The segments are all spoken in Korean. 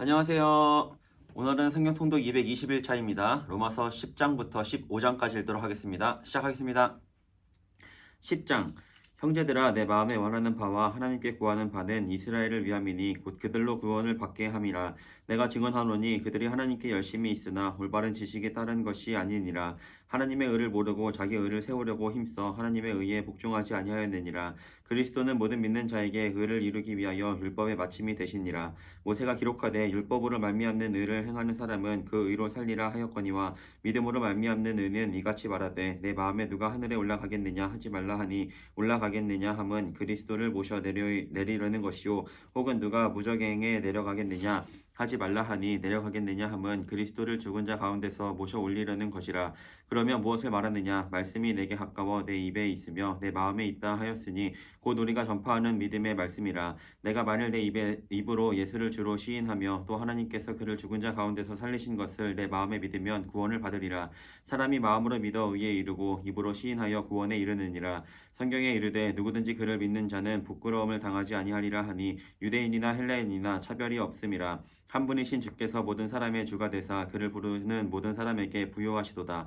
안녕하세요. 오늘은 성경 통독 221차입니다. 로마서 10장부터 15장까지 읽도록 하겠습니다. 시작하겠습니다. 10장 형제들아 내 마음에 원하는 바와 하나님께 구하는 바는 이스라엘을 위함이니 곧 그들로 구원을 받게 함이라 내가 증언하노니 그들이 하나님께 열심히 있으나 올바른 지식에 따른 것이 아니니라 하나님의 의를 모르고 자기 의를 세우려고 힘써 하나님의 의에 복종하지 아니하였느니라. 그리스도는 모든 믿는 자에게 의를 이루기 위하여 율법의 마침이 되시니라. 모세가 기록하되 율법으로 말미암는 의를 행하는 사람은 그 의로 살리라 하였거니와 믿음으로 말미암는 의는 이같이 말하되 내 마음에 누가 하늘에 올라가겠느냐 하지 말라 하니 올라가겠느냐 함은 그리스도를 모셔 내려, 내리려는 것이요. 혹은 누가 무적행에 내려가겠느냐 하지 말라 하니 내려가겠느냐 함은 그리스도를 죽은 자 가운데서 모셔 올리려는 것이라 그러면 무엇을 말하느냐? 말씀이 내게 가까워 내 입에 있으며 내 마음에 있다 하였으니 곧 우리가 전파하는 믿음의 말씀이라. 내가 만일 내 입에 입으로 예수를 주로 시인하며 또 하나님께서 그를 죽은 자 가운데서 살리신 것을 내 마음에 믿으면 구원을 받으리라. 사람이 마음으로 믿어 의에 이르고 입으로 시인하여 구원에 이르느니라. 성경에 이르되 누구든지 그를 믿는 자는 부끄러움을 당하지 아니하리라 하니 유대인이나 헬라인이나 차별이 없음이라. 한 분이신 주께서 모든 사람의 주가 되사 그를 부르는 모든 사람에게 부요하시도다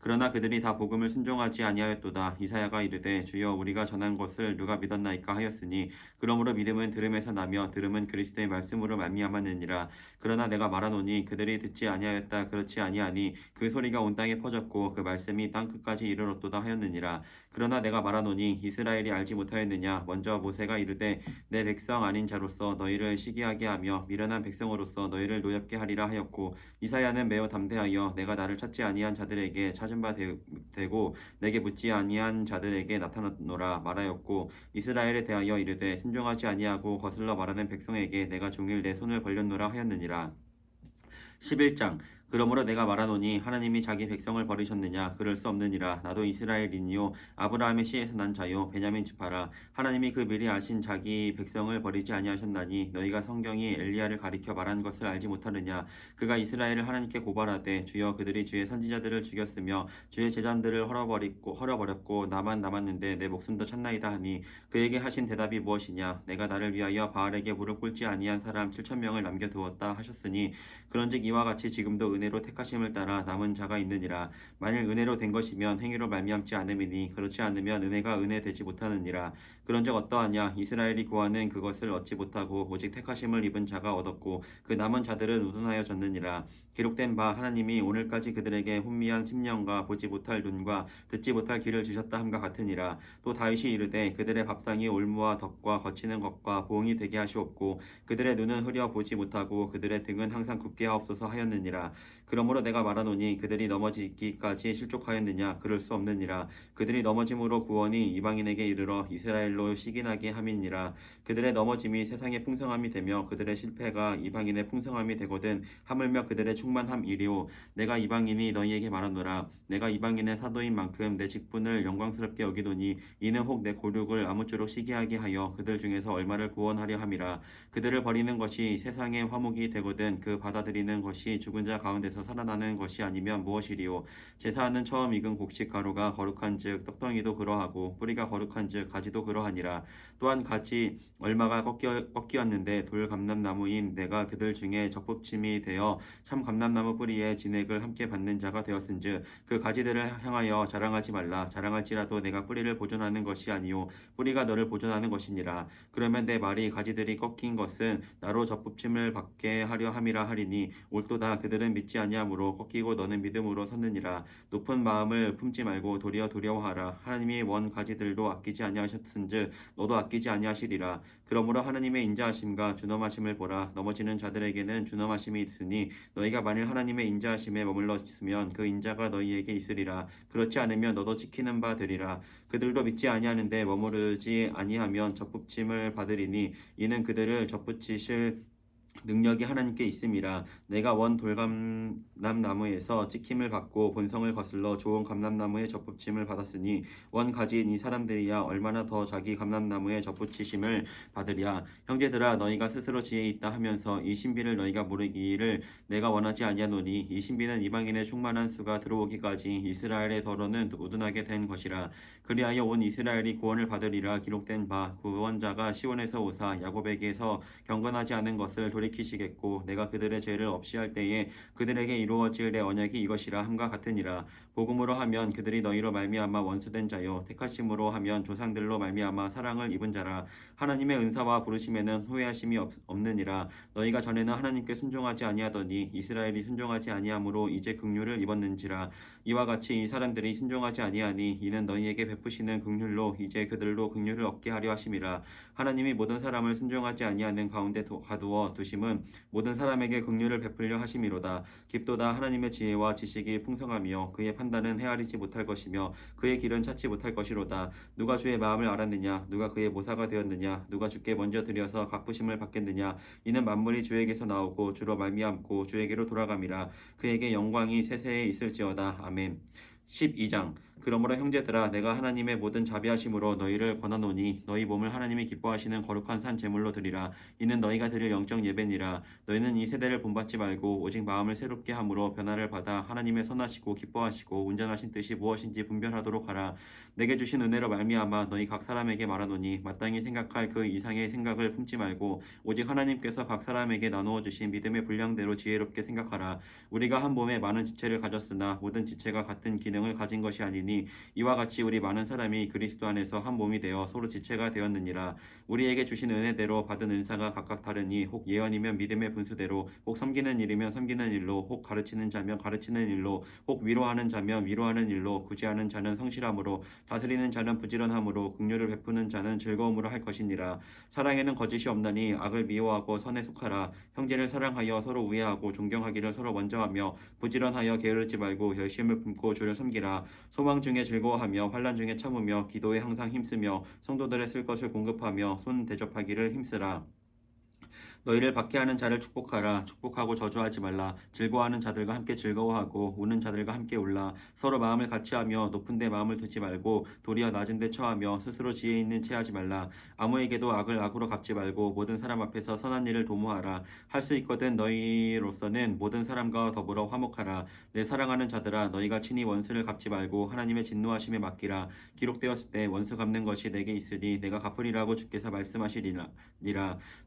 그러나 그들이 다 복음을 순종하지 아니하였도다. 이사야가 이르되 주여 우리가 전한 것을 누가 믿었나이까 하였으니 그러므로 믿음은 들음에서 나며 들음은 그리스도의 말씀으로 말미암았느니라. 그러나 내가 말하노니 그들이 듣지 아니하였다 그렇지 아니하니 그 소리가 온 땅에 퍼졌고 그 말씀이 땅 끝까지 이르렀도다 하였느니라. 그러나 내가 말하노니 이스라엘이 알지 못하였느냐? 먼저 모세가 이르되 내 백성 아닌 자로서 너희를 시기하게 하며 미련한 백성으로서 너희를 노엽게 하리라 하였고 이사야는 매우 담대하여 내가 나를 찾지 아니한 자들에게 찾 은바 되- 되고 내게 묻지 아니한 자들에게 나타났노라 말하였고 이스라엘에 대하여 이르되 순종하지 아니하고 거슬러 말하는 백성에게 내가 종일 내 손을 벌렸노라 하였느니라. 11장 그러므로 내가 말하노니 하나님이 자기 백성을 버리셨느냐? 그럴 수 없느니라. 나도 이스라엘이니요. 아브라함의 씨에서 난 자요. 베냐민 지파라. 하나님이 그 미리 아신 자기 백성을 버리지 아니하셨나니 너희가 성경이 엘리야를 가리켜 말한 것을 알지 못하느냐? 그가 이스라엘을 하나님께 고발하되 주여 그들이 주의 선지자들을 죽였으며 주의 제자들을 헐어버리고 헐어버렸고 나만 남았는데 내 목숨도 찾나이다 하니 그에게 하신 대답이 무엇이냐? 내가 나를 위하여 바알에게 무릎 꿇지 아니한 사람 7천 명을 남겨 두었다 하셨으니 그런즉 이와 같이 지금도 은혜 로 택하심을 따라 남은 자가 있느니라. 만일 은혜로 된 것이면 행위로 말미암지 않음이니 그렇지 않으면 은혜가 은혜 되지 못하느니라. 그런즉 어떠하냐? 이스라엘이 구하는 그것을 얻지 못하고 오직 택하심을 입은 자가 얻었고 그 남은 자들은 우둔하여 졌느니라. 기록된 바 하나님이 오늘까지 그들에게 혼미한 심령과 보지 못할 눈과 듣지 못할 귀를 주셨다 함과 같으니라. 또 다윗이 이르되 그들의 밥상이 올무와 덕과 거치는 것과 보응이 되게 하시옵고 그들의 눈은 흐려 보지 못하고 그들의 등은 항상 굳게 하옵소서 하였느니라 그러므로 내가 말하노니 그들이 넘어지기까지 실족하였느냐? 그럴 수 없느니라. 그들이 넘어짐으로 구원이 이방인에게 이르러 이스라엘로 시기나게 함이니라. 그들의 넘어짐이 세상의 풍성함이 되며 그들의 실패가 이방인의 풍성함이 되거든 하물며 그들의 충만함이리오. 내가 이방인이 너희에게 말하노라. 내가 이방인의 사도인 만큼 내 직분을 영광스럽게 여기노니 이는 혹 내 고륙을 아무쪼록 시기하게 하여 그들 중에서 얼마를 구원하려 함이라. 그들을 버리는 것이 세상의 화목이 되거든 그 받아들이는 것이 죽은 자 가운데서 살아나는 것이 아니면 무엇이리요? 제사하는 처음 익은 곡식 가루가 거룩한즉 떡덩이도 그러하고 뿌리가 거룩한즉 가지도 그러하니라. 또한 가지 얼마가 꺾여, 꺾이었는데 돌 감람나무인 내가 그들 중에 적법침이 되어 참 감람나무 뿌리에 진액을 함께 받는 자가 되었은즉 그 가지들을 향하여 자랑하지 말라. 자랑할지라도 내가 뿌리를 보존하는 것이 아니요. 뿌리가 너를 보존하는 것이니라. 그러면 내 말이 가지들이 꺾인 것은 나로 적법침을 받게 하려 함이라 하리니 올도다 그들은 믿지 아니하므로 꺾이고 너는 믿음으로 섰느니라. 높은 마음을 품지 말고 도리어 두려워하라. 하나님이 원 가지들도 아끼지 아니하셨은즉 너도 아끼지 아니하시리라. 그러므로 하나님의 인자하심과 준엄하심을 보라. 넘어지는 자들에게는 준엄하심이 있으니 너희가 만일 하나님의 인자하심에 머물러 있으면 그 인자가 너희에게 있으리라. 그렇지 않으면 너도 지키는 바 되리라. 그들도 믿지 아니하는데 머무르지 아니하면 적붙임을 받으리니 이는 그들을 적붙이실 능력이 하나님께 있음이라 내가 원 돌감람나무에서 찍힘을 받고 본성을 거슬러 좋은 감람나무의 접붙임을 받았으니 원 가지인 이 사람들이야 얼마나 더 자기 감람나무에 접붙이심을 받으랴. 형제들아 너희가 스스로 지혜 있다 하면서 이 신비를 너희가 모르기를 내가 원하지 아니하노니 이 신비는 이방인의 충만한 수가 들어오기까지 이스라엘의 더러는 우둔하게 된 것이라. 그리하여 온 이스라엘이 구원을 받으리라 기록된 바 구원자가 시온에서 오사 야곱에게서 경건하지 않은 것을 돌이 키시겠고 내가 그들의 죄를 없이 할 때에 그들에게 이루어질 내 언약이 이것이라 함과 같으니라 복음으로 하면 그들이 너희로 말미암아 원수된 자요. 택하심으로 하면 조상들로 말미암아 사랑을 입은 자라. 하나님의 은사와 부르심에는 후회하심이 없, 없느니라. 너희가 전에는 하나님께 순종하지 아니하더니 이스라엘이 순종하지 아니하므로 이제 긍휼을 입었는지라. 이와 같이 이 사람들이 순종하지 아니하니 이는 너희에게 베푸시는 긍휼로 이제 그들로 긍휼을 얻게 하려 하심이라. 하나님이 모든 사람을 순종하지 아니하는 가운데 도- 가두어 두심은 모든 사람에게 긍휼을 베풀려 하심이로다. 깊도다 하나님의 지혜와 지식이 풍성하며 그의 판 단은 헤아리지 못할 것이며 그의 길은 찾지 못할 것이로다. 누가 주의 마음을 알았느냐? 누가 그의 모사가 되었느냐? 누가 주께 먼저 드려서 갚으심을 받겠느냐? 이는 만물이 주에게서 나오고 주로 말미암고 주에게로 돌아감이라. 그에게 영광이 세세에 있을지어다. 아멘. 12장 그러므로 형제들아 내가 하나님의 모든 자비하심으로 너희를 권하노니 너희 몸을 하나님이 기뻐하시는 거룩한 산 제물로 드리라. 이는 너희가 드릴 영적 예배니라. 너희는 이 세대를 본받지 말고 오직 마음을 새롭게 함으로 변화를 받아 하나님의 선하시고 기뻐하시고 온전하신 뜻이 무엇인지 분별하도록 하라. 내게 주신 은혜로 말미암아 너희 각 사람에게 말하노니 마땅히 생각할 그 이상의 생각을 품지 말고 오직 하나님께서 각 사람에게 나누어 주신 믿음의 분량대로 지혜롭게 생각하라. 우리가 한 몸에 많은 지체를 가졌으나 모든 지체가 같은 기능을 가진 것이 아니니 이와 같이 우리 많은 사람이 그리스도 안에서 한 몸이 되어 서로 지체가 되었느니라. 우리에게 주신 은혜대로 받은 은사가 각각 다르니 혹 예언이면 믿음의 분수대로 혹 섬기는 일이면 섬기는 일로 혹 가르치는 자면 가르치는 일로 혹 위로하는 자면 위로하는 일로 구제하는 자는 성실함으로 다스리는 자는 부지런함으로 긍휼을 베푸는 자는 즐거움으로 할 것이니라. 사랑에는 거짓이 없나니 악을 미워하고 선에 속하라. 형제를 사랑하여 서로 우애하고 존경하기를 서로 먼저 하며 부지런하여 게으르지 말고 열심을 품고 주를 섬기라. 소망 중에 즐거워하며 환란 중에 참으며 기도에 항상 힘쓰며 성도들의 쓸 것을 공급하며 손 대접하기를 힘쓰라 너희를 박해하는 자를 축복하라. 축복하고 저주하지 말라. 즐거워하는 자들과 함께 즐거워하고 우는 자들과 함께 울라. 서로 마음을 같이하며 높은 데 마음을 두지 말고 도리어 낮은 데 처하며 스스로 지혜 있는 채 하지 말라. 아무에게도 악을 악으로 갚지 말고 모든 사람 앞에서 선한 일을 도모하라. 할 수 있거든 너희로서는 모든 사람과 더불어 화목하라. 내 사랑하는 자들아 너희가 친히 원수를 갚지 말고 하나님의 진노하심에 맡기라. 기록되었을 때 원수 갚는 것이 내게 있으니 내가 갚으리라고 주께서 말씀하시리라.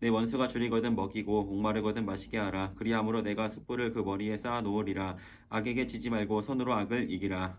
내 원수가 줄이 거든 먹이고 목마르거든 마시게 하라. 그리함으로 내가 숯불을 그 머리에 쌓아 놓으리라. 악에게 지지 말고 선으로 악을 이기라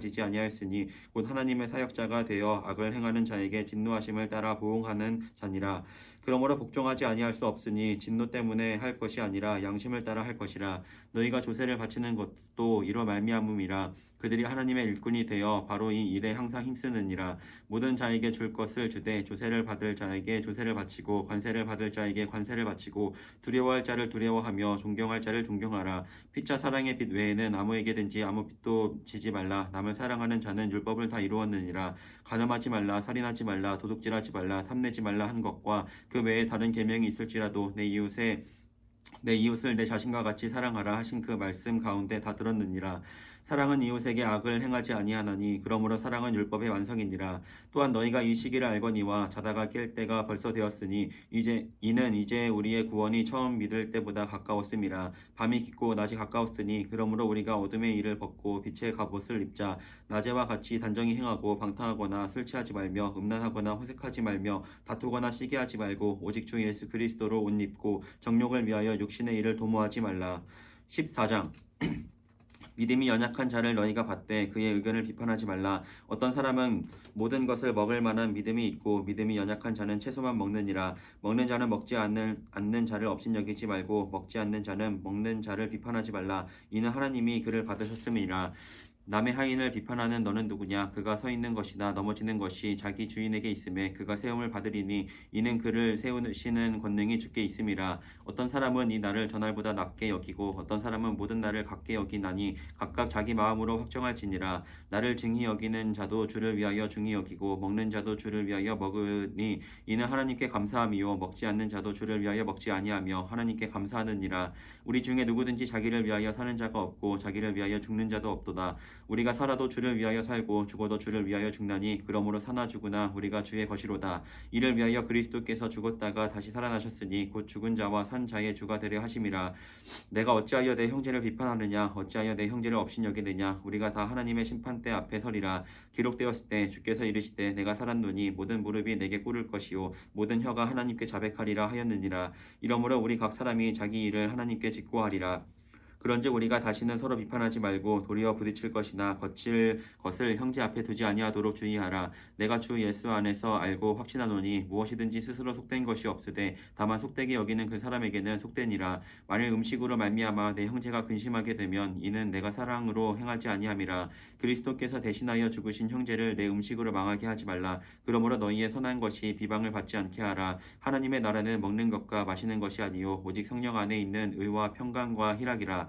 지지 아니하였으니 곧 하나님의 사역자가 되어 악을 행하는 자에게 진노하심을 따라 보응하는 자니라 그러므로 복종하지 아니할 수 없으니 진노 때문에 할 것이 아니라 양심을 따라 할 것이라. 너희가 조세를 바치는 것도 이로 말미암음이라. 그들이 하나님의 일꾼이 되어 바로 이 일에 항상 힘쓰느니라. 모든 자에게 줄 것을 주되 조세를 받을 자에게 조세를 바치고 관세를 받을 자에게 관세를 바치고 두려워할 자를 두려워하며 존경할 자를 존경하라. 피차 사랑의 빛 외에는 아무에게든지 아무 빛도 지지 말라. 남을 사랑하는 자는 율법을 다 이루었느니라. 가늠하지 말라 살인하지 말라 도둑질하지 말라 탐내지 말라 한 것과 그 외에 다른 계명이 있을지라도 내 이웃의 내 이웃을 내 자신과 같이 사랑하라 하신 그 말씀 가운데 다 들었느니라 사랑은 이웃에게 악을 행하지 아니하나니 그러므로 사랑은 율법의 완성이니라. 또한 너희가 이 시기를 알거니와 자다가 깰 때가 벌써 되었으니 이제 이는 이제 우리의 구원이 처음 믿을 때보다 가까웠음이라. 밤이 깊고 낮이 가까웠으니 그러므로 우리가 어둠의 일을 벗고 빛의 갑옷을 입자. 낮에와 같이 단정히 행하고 방탕하거나 술 취하지 말며 음란하거나 호색하지 말며 다투거나 시기하지 말고 오직 주 예수 그리스도로 옷 입고 정욕을 위하여 육신의 일을 도모하지 말라. 14장 믿음이 연약한 자를 너희가 받되 그의 의견을 비판하지 말라. 어떤 사람은 모든 것을 먹을 만한 믿음이 있고 믿음이 연약한 자는 채소만 먹느니라. 먹는 자는 먹지 않는, 않는 자를 업신여기지 말고 먹지 않는 자는 먹는 자를 비판하지 말라. 이는 하나님이 그를 받으셨음이라. 남의 하인을 비판하는 너는 누구냐? 그가 서 있는 것이나 넘어지는 것이 자기 주인에게 있음에 그가 세움을 받으리니 이는 그를 세우시는 권능이 주께 있음이라. 어떤 사람은 이 날을 전날보다 낮게 여기고 어떤 사람은 모든 날을 같게 여기나니 각각 자기 마음으로 확정할지니라. 나를 증히 여기는 자도 주를 위하여 중히 여기고 먹는 자도 주를 위하여 먹으니 이는 하나님께 감사함이요 먹지 않는 자도 주를 위하여 먹지 아니하며 하나님께 감사하느니라. 우리 중에 누구든지 자기를 위하여 사는 자가 없고 자기를 위하여 죽는 자도 없도다. 우리가 살아도 주를 위하여 살고 죽어도 주를 위하여 죽나니 그러므로 사나 죽으나 우리가 주의 것이로다. 이를 위하여 그리스도께서 죽었다가 다시 살아나셨으니 곧 죽은 자와 산 자의 주가 되려 하심이라. 내가 어찌하여 내 형제를 비판하느냐 어찌하여 내 형제를 업신여기느냐 우리가 다 하나님의 심판대 앞에 서리라. 기록되었을 때 주께서 이르시되 내가 살았노니 모든 무릎이 내게 꿇을 것이요 모든 혀가 하나님께 자백하리라 하였느니라. 이러므로 우리 각 사람이 자기 일을 하나님께 직고하리라. 그런즉 우리가 다시는 서로 비판하지 말고 도리어 부딪힐 것이나 거칠 것을 형제 앞에 두지 아니하도록 주의하라. 내가 주 예수 안에서 알고 확신하노니 무엇이든지 스스로 속된 것이 없으되 다만 속되게 여기는 그 사람에게는 속되니라. 만일 음식으로 말미암아 내 형제가 근심하게 되면 이는 내가 사랑으로 행하지 아니함이라. 그리스도께서 대신하여 죽으신 형제를 내 음식으로 망하게 하지 말라. 그러므로 너희의 선한 것이 비방을 받지 않게 하라. 하나님의 나라는 먹는 것과 마시는 것이 아니요 오직 성령 안에 있는 의와 평강과 희락이라.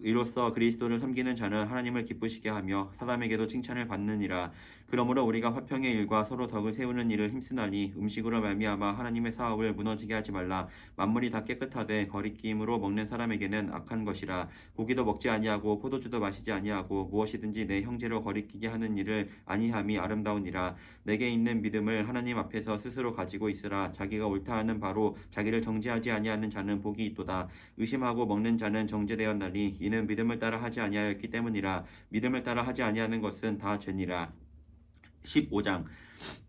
이로써 그리스도를 섬기는 자는 하나님을 기쁘시게 하며 사람에게도 칭찬을 받느니라. 그러므로 우리가 화평의 일과 서로 덕을 세우는 일을 힘쓰나니 음식으로 말미암아 하나님의 사업을 무너지게 하지 말라. 만물이 다 깨끗하되 거리낌으로 먹는 사람에게는 악한 것이라. 고기도 먹지 아니하고 포도주도 마시지 아니하고 무엇이든지 내 형제로 거리끼게 하는 일을 아니함이 아름다우니라. 내게 있는 믿음을 하나님 앞에서 스스로 가지고 있으라. 자기가 옳다 하는 바로 자기를 정죄하지 아니하는 자는 복이 있도다. 의심하고 먹는 자는 정죄되었나니 이는 믿음을 따라 하지 아니하였기 때문이라. 믿음을 따라 하지 아니하는 것은 다 죄니라. 15장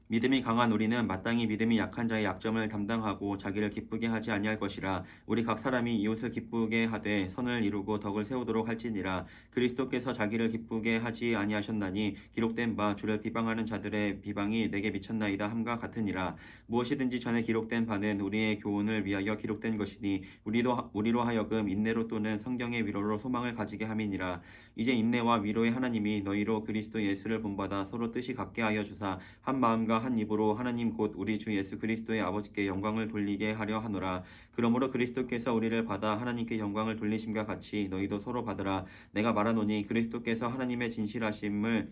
믿음이 강한 우리는 마땅히 믿음이 약한 자의 약점을 담당하고 자기를 기쁘게 하지 아니할 것이라. 우리 각 사람이 이웃을 기쁘게 하되 선을 이루고 덕을 세우도록 할지니라. 그리스도께서 자기를 기쁘게 하지 아니하셨나니 기록된 바 주를 비방하는 자들의 비방이 내게 미쳤나이다 함과 같으니라. 무엇이든지 전에 기록된 바는 우리의 교훈을 위하여 기록된 것이니 우리도 우리로 하여금 인내로 또는 성경의 위로로 소망을 가지게 함이니라. 이제 인내와 위로의 하나님이 너희로 그리스도 예수를 본받아 서로 뜻이 같게 하여 주사 한 마음과 한 입으로 하나님 곧 우리 주 예수 그리스도의 아버지께 영광을 돌리게 하려 하노라. 그러므로 그리스도께서 우리를 받아 하나님께 영광을 돌리심과 같이 너희도 서로 받으라. 내가 말하노니 그리스도께서 하나님의 진실하심을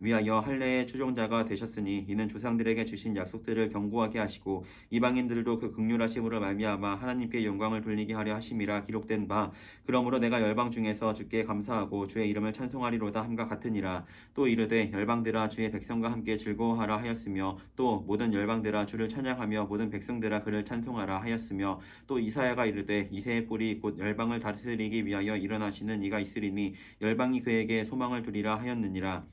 위하여 할례의 추종자가 되셨으니 이는 조상들에게 주신 약속들을 경고하게 하시고 이방인들도 그 극률하심으로 말미암아 하나님께 영광을 돌리게 하려 하심이라 기록된 바. 그러므로 내가 열방 중에서 주께 감사하고 주의 이름을 찬송하리로다 함과 같으니라. 또 이르되 열방들아 주의 백성과 함께 즐거워하라 하였으며 또 모든 열방들아 주를 찬양하며 모든 백성들아 그를 찬송하라 하였으며 또 이사야가 이르되 이새의 뿌리 곧 열방을 다스리기 위하여 일어나시는 이가 있으리니 열방이 그에게 소망을 두리라 하였느니라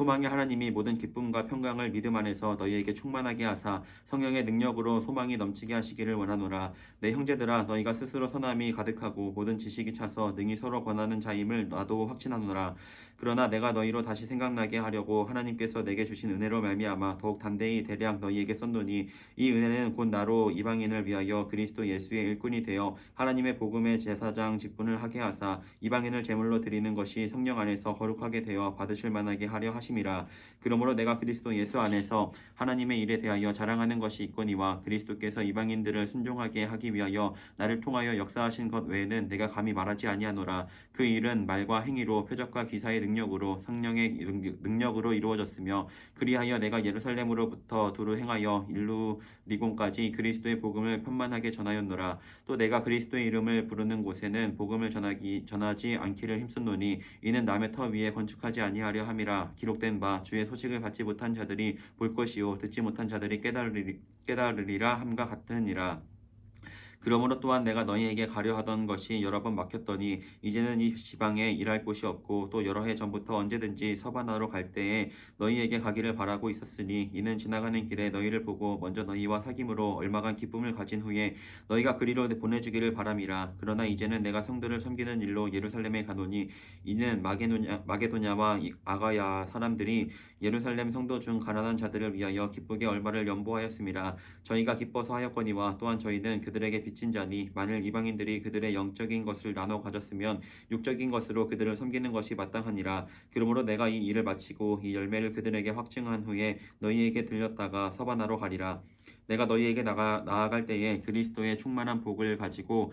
소망의 하나님이 모든 기쁨과 평강을 믿음 안에서 너희에게 충만하게 하사 성령의 능력으로 소망이 넘치게 하시기를 원하노라. 내 형제들아 너희가 스스로 선함이 가득하고 모든 지식이 차서 능히 서로 권하는 자임을 나도 확신하노라. 그러나 내가 너희로 다시 생각나게 하려고 하나님께서 내게 주신 은혜로 말미암아 더욱 담대히 대략 너희에게 썼노니 이 은혜는 곧 나로 이방인을 위하여 그리스도 예수의 일꾼이 되어 하나님의 복음의 제사장 직분을 하게 하사 이방인을 제물로 드리는 것이 성령 안에서 거룩하게 되어 받으실 만하게 하려 하 심이라 그러므로 내가 그리스도 예수 안에서 하나님의 일에 대하여 자랑하는 것이 있거니와 그리스도께서 이방인들을 순종하게 하기 위하여 나를 통하여 역사하신 것 외에는 내가 감히 말하지 아니하노라. 그 일은 말과 행위로 표적과 기사의 능력으로 성령의 능력으로 이루어졌으며 그리하여 내가 예루살렘으로부터 두루 행하여 일루 리곤까지 그리스도의 복음을 편만하게 전하였노라. 또 내가 그리스도의 이름을 부르는 곳에는 복음을 전하기 전하지 않기를 힘썼노니 이는 남의 터 위에 건축하지 아니하려 함이라. 기록된 바 주의 소식을 받지 못한 자들이 볼 것이요. 듣지 못한 자들이 깨달으리, 깨달으리라 함과 같으니라. 그러므로 또한 내가 너희에게 가려 하던 것이 여러 번 막혔더니 이제는 이 지방에 일할 곳이 없고 또 여러 해 전부터 언제든지 서바나로 갈 때에 너희에게 가기를 바라고 있었으니 이는 지나가는 길에 너희를 보고 먼저 너희와 사귐으로 얼마간 기쁨을 가진 후에 너희가 그리로 보내주기를 바람이라. 그러나 이제는 내가 성들을 섬기는 일로 예루살렘에 가노니 이는 마게도냐, 마게도냐와 이- 아가야 사람들이 예루살렘 성도 중 가난한 자들을 위하여 기쁘게 얼마를 연보하였음이라 저희가 기뻐서 하였거니와 또한 저희는 그들에게 빚진 자니 만일 이방인들이 그들의 영적인 것을 나눠 가졌으면 육적인 것으로 그들을 섬기는 것이 마땅하니라. 그러므로 내가 이 일을 마치고 이 열매를 그들에게 확증한 후에 너희에게 들렸다가 서바나로 가리라. 내가 너희에게 나가 나아갈 때에 그리스도의 충만한 복을 가지고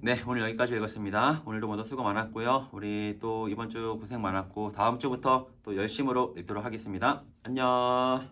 네 오늘 여기까지 읽었습니다. 오늘도 모두 수고 많았고요. 우리 또 이번 주 고생 많았고 다음 주부터 또 열심으로 읽도록 하겠습니다. 안녕